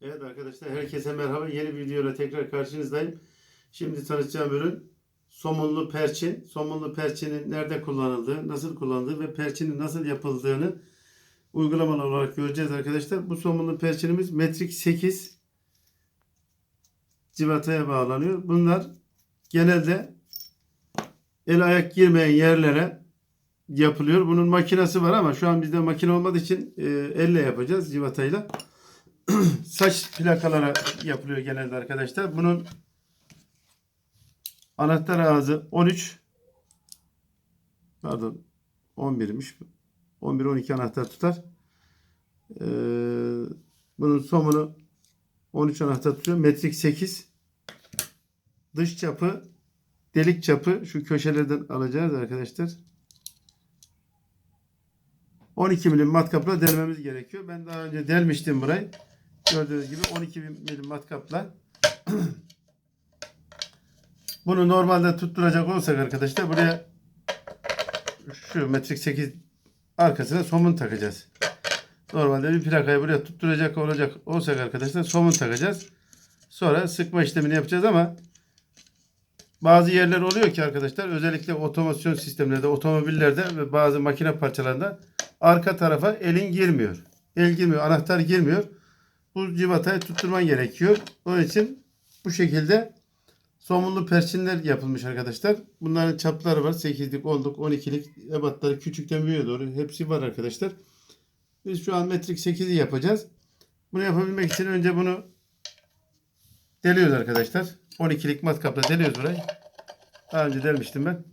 Evet arkadaşlar herkese merhaba. Yeni bir videoyla tekrar karşınızdayım. Şimdi tanıtacağım ürün somunlu perçin. Somunlu perçinin nerede kullanıldığı, nasıl kullanıldığı ve perçinin nasıl yapıldığını uygulamalı olarak göreceğiz arkadaşlar. Bu somunlu perçinimiz metrik 8 civataya bağlanıyor. Bunlar genelde el ayak girmeyen yerlere yapılıyor. Bunun makinesi var ama şu an bizde makine olmadığı için e, elle yapacağız civatayla saç plakalara yapılıyor genelde arkadaşlar. Bunun anahtar ağzı 13 pardon 11'miş. 11-12 anahtar tutar. Ee, bunun somunu 13 anahtar tutuyor. Metrik 8 dış çapı delik çapı şu köşelerden alacağız arkadaşlar. 12 milim matkapla delmemiz gerekiyor. Ben daha önce delmiştim burayı. Gördüğünüz gibi 12 milim matkapla bunu normalde tutturacak olsak arkadaşlar buraya şu metrik 8 arkasına somun takacağız. Normalde bir plakayı buraya tutturacak olacak olsak arkadaşlar somun takacağız. Sonra sıkma işlemini yapacağız ama bazı yerler oluyor ki arkadaşlar özellikle otomasyon sistemlerde, otomobillerde ve bazı makine parçalarında arka tarafa elin girmiyor. El girmiyor, anahtar girmiyor bu civatayı tutturman gerekiyor. Onun için bu şekilde somunlu perçinler yapılmış arkadaşlar. Bunların çapları var. 8'lik, 10'luk, 12'lik ebatları küçükten büyüğe doğru hepsi var arkadaşlar. Biz şu an metrik 8'i yapacağız. Bunu yapabilmek için önce bunu deliyoruz arkadaşlar. 12'lik matkapla deliyoruz burayı. Daha önce delmiştim ben.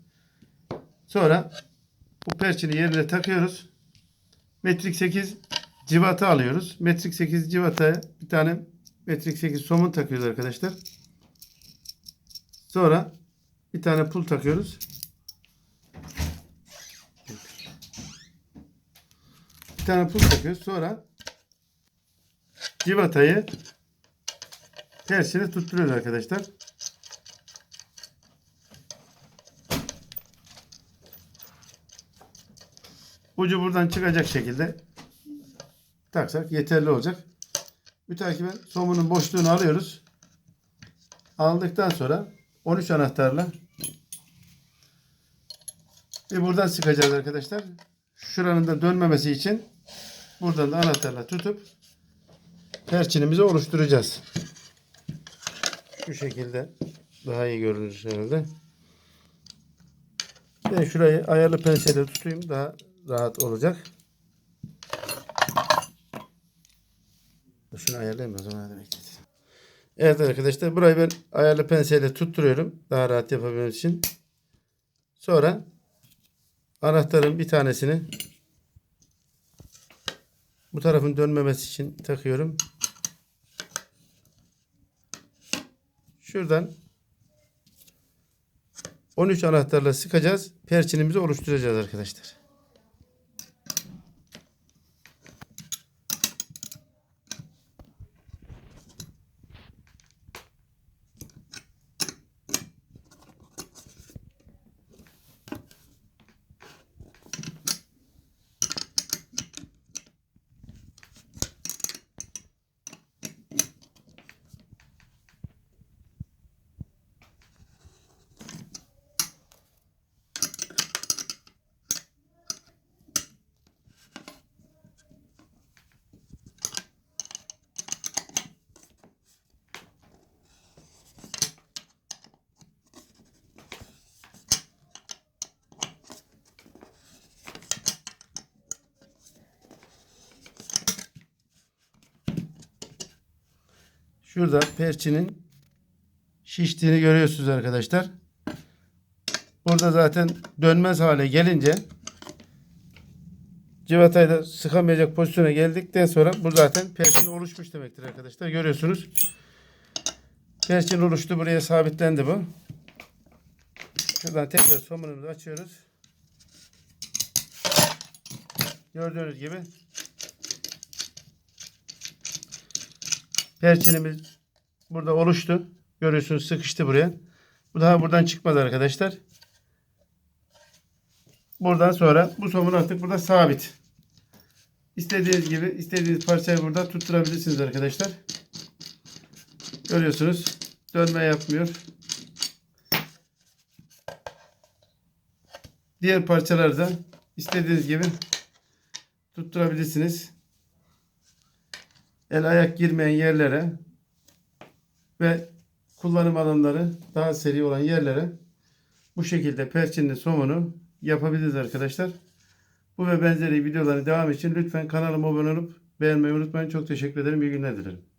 Sonra bu perçini yerine takıyoruz. Metrik 8 civata alıyoruz. Metrik 8 civataya bir tane metrik 8 somun takıyoruz arkadaşlar. Sonra bir tane pul takıyoruz. Bir tane pul takıyoruz. Sonra civatayı tersine tutturuyoruz arkadaşlar. Ucu buradan çıkacak şekilde taksak yeterli olacak. Mütakiben somunun boşluğunu alıyoruz. Aldıktan sonra 13 anahtarla ve buradan sıkacağız arkadaşlar. Şuranın da dönmemesi için buradan da anahtarla tutup perçinimizi oluşturacağız. Şu şekilde daha iyi görünür herhalde. Ben şurayı ayarlı penselle tutayım daha rahat olacak. Şunu ayarlayayım o zaman hadi bekletin. Evet arkadaşlar burayı ben ayarlı penseyle tutturuyorum. Daha rahat yapabilmem için. Sonra anahtarın bir tanesini bu tarafın dönmemesi için takıyorum. Şuradan 13 anahtarla sıkacağız. Perçinimizi oluşturacağız arkadaşlar. Şurada perçinin şiştiğini görüyorsunuz arkadaşlar. Burada zaten dönmez hale gelince civatayı da sıkamayacak pozisyona geldikten sonra bu zaten perçin oluşmuş demektir arkadaşlar. Görüyorsunuz. Perçin oluştu. Buraya sabitlendi bu. Şuradan tekrar somunumuzu açıyoruz. Gördüğünüz gibi Perçinimiz burada oluştu. Görüyorsunuz sıkıştı buraya. Bu daha buradan çıkmaz arkadaşlar. Buradan sonra bu somun artık burada sabit. İstediğiniz gibi istediğiniz parçayı burada tutturabilirsiniz arkadaşlar. Görüyorsunuz. Dönme yapmıyor. Diğer parçaları da istediğiniz gibi tutturabilirsiniz. El ayak girmeyen yerlere ve kullanım alanları daha seri olan yerlere bu şekilde perçinli somunu yapabiliriz arkadaşlar. Bu ve benzeri videoların devam için lütfen kanalıma abone olup beğenmeyi unutmayın. Çok teşekkür ederim. İyi günler dilerim.